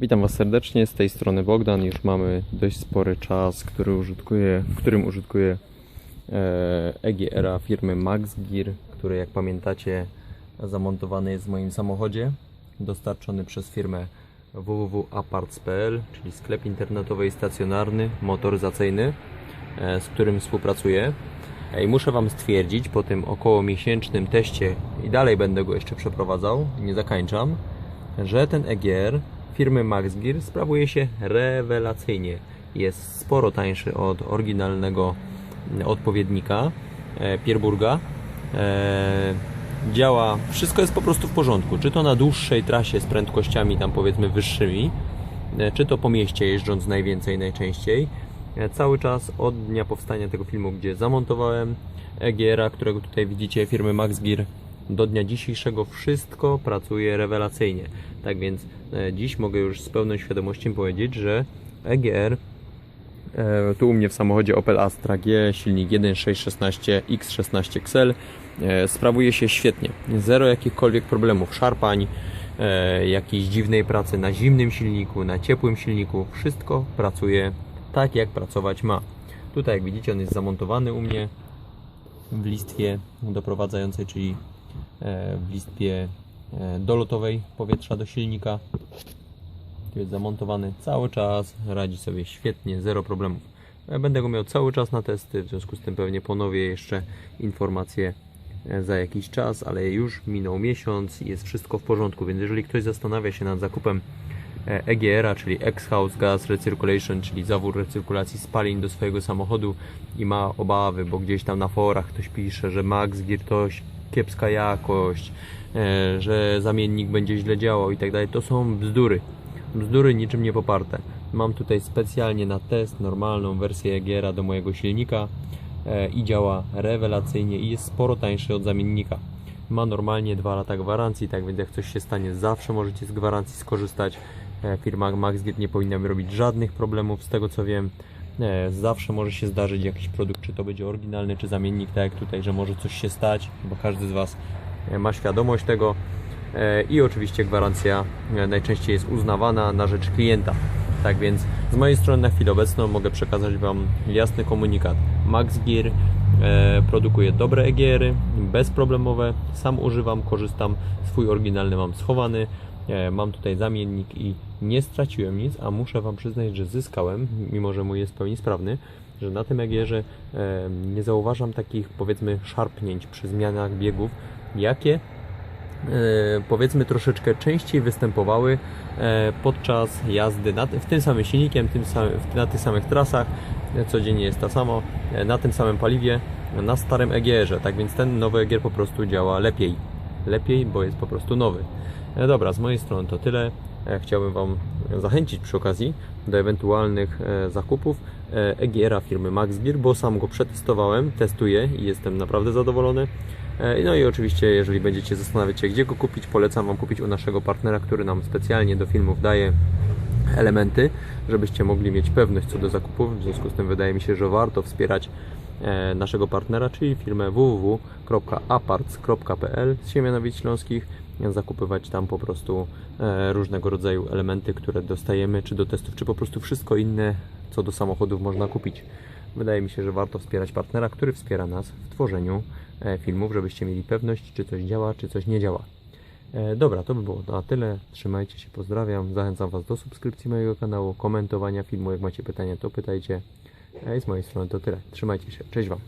Witam Was serdecznie, z tej strony Bogdan. Już mamy dość spory czas, który użytkuję, w którym użytkuję e, EGR-a firmy Max Gear, który jak pamiętacie zamontowany jest w moim samochodzie, dostarczony przez firmę www.aparts.pl, czyli sklep internetowy i stacjonarny, motoryzacyjny, e, z którym współpracuję. I muszę Wam stwierdzić, po tym około miesięcznym teście i dalej będę go jeszcze przeprowadzał, nie zakańczam, że ten EGR firmy Max Gear sprawuje się rewelacyjnie. Jest sporo tańszy od oryginalnego odpowiednika e, Pierburga. E, działa, wszystko jest po prostu w porządku. Czy to na dłuższej trasie z prędkościami tam powiedzmy wyższymi, e, czy to po mieście jeżdżąc najwięcej, najczęściej. Cały czas od dnia powstania tego filmu, gdzie zamontowałem EGR-a, którego tutaj widzicie, firmy Max Gear, do dnia dzisiejszego wszystko pracuje rewelacyjnie. Tak więc e, dziś mogę już z pełną świadomością powiedzieć, że EGR e, tu u mnie w samochodzie Opel Astra G, silnik 1.616 X16 XL sprawuje się świetnie. Zero jakichkolwiek problemów, szarpań, e, jakiejś dziwnej pracy na zimnym silniku, na ciepłym silniku. Wszystko pracuje tak, jak pracować ma. Tutaj, jak widzicie, on jest zamontowany u mnie w listwie doprowadzającej, czyli w listwie e, dolotowej powietrza do silnika. Jest zamontowany cały czas, radzi sobie świetnie, zero problemów. Ja Będę go miał cały czas na testy, w związku z tym pewnie ponowię jeszcze informacje e, za jakiś czas, ale już minął miesiąc i jest wszystko w porządku, więc jeżeli ktoś zastanawia się nad zakupem e, EGR-a, czyli X-House Gas Recirculation, czyli zawór recyrkulacji spalin do swojego samochodu i ma obawy, bo gdzieś tam na forach ktoś pisze, że Max Gear kiepska jakość, e, że zamiennik będzie źle działał i tak dalej, to są bzdury. Bzdury niczym nie poparte. Mam tutaj specjalnie na test normalną wersję EGR-a do mojego silnika e, i działa rewelacyjnie i jest sporo tańszy od zamiennika. Ma normalnie 2 lata gwarancji, tak więc jak coś się stanie, zawsze możecie z gwarancji skorzystać. E, Firma MaxGet nie powinna robić żadnych problemów, z tego co wiem. Zawsze może się zdarzyć jakiś produkt, czy to będzie oryginalny, czy zamiennik, tak jak tutaj, że może coś się stać, bo każdy z Was e, ma świadomość tego. E, I oczywiście gwarancja e, najczęściej jest uznawana na rzecz klienta. Tak więc z mojej strony na chwilę obecną mogę przekazać Wam jasny komunikat. Max Gear produkuje dobre EGR-y, bezproblemowe. Sam używam, korzystam, swój oryginalny mam schowany. E, Mam tutaj zamiennik i nie straciłem nic, a muszę Wam przyznać, że zyskałem, mimo że mój jest w pełni sprawny, że na tym EGR-ze e, nie zauważam takich powiedzmy szarpnięć przy zmianach biegów, jakie e, powiedzmy troszeczkę częściej występowały podczas jazdy na, w tym samym silnikiem, tym samym, na tych samych trasach, codziennie jest to samo, na tym samym paliwie, na starym EGR-ze, tak więc ten nowy EGR po prostu działa lepiej. Lepiej, bo jest po prostu nowy. E, Dobra, z mojej strony to tyle. E, Chciałbym Wam zachęcić przy okazji do ewentualnych e, zakupów EGR-a firmy Max Gear, bo sam go przetestowałem, testuję i jestem naprawdę zadowolony. No i oczywiście, jeżeli będziecie zastanawiać się, gdzie go kupić, polecam Wam kupić u naszego partnera, który nam specjalnie do filmów daje elementy, żebyście mogli mieć pewność co do zakupów. W związku z tym wydaje mi się, że warto wspierać naszego partnera, czyli firmę www.aparts.pl z Siemianowic Śląskich. Zakupywać tam po prostu e, różnego rodzaju elementy, które dostajemy, czy do testów, czy po prostu wszystko inne, co do samochodów można kupić. Wydaje mi się, że warto wspierać partnera, który wspiera nas w tworzeniu e, filmów, żebyście mieli pewność, czy coś działa, czy coś nie działa. E, Dobra, to by było na tyle. Trzymajcie się, pozdrawiam. Zachęcam Was do subskrypcji mojego kanału, komentowania filmu. Jak macie pytania, to pytajcie. I z mojej strony to tyle. Trzymajcie się. Cześć Wam.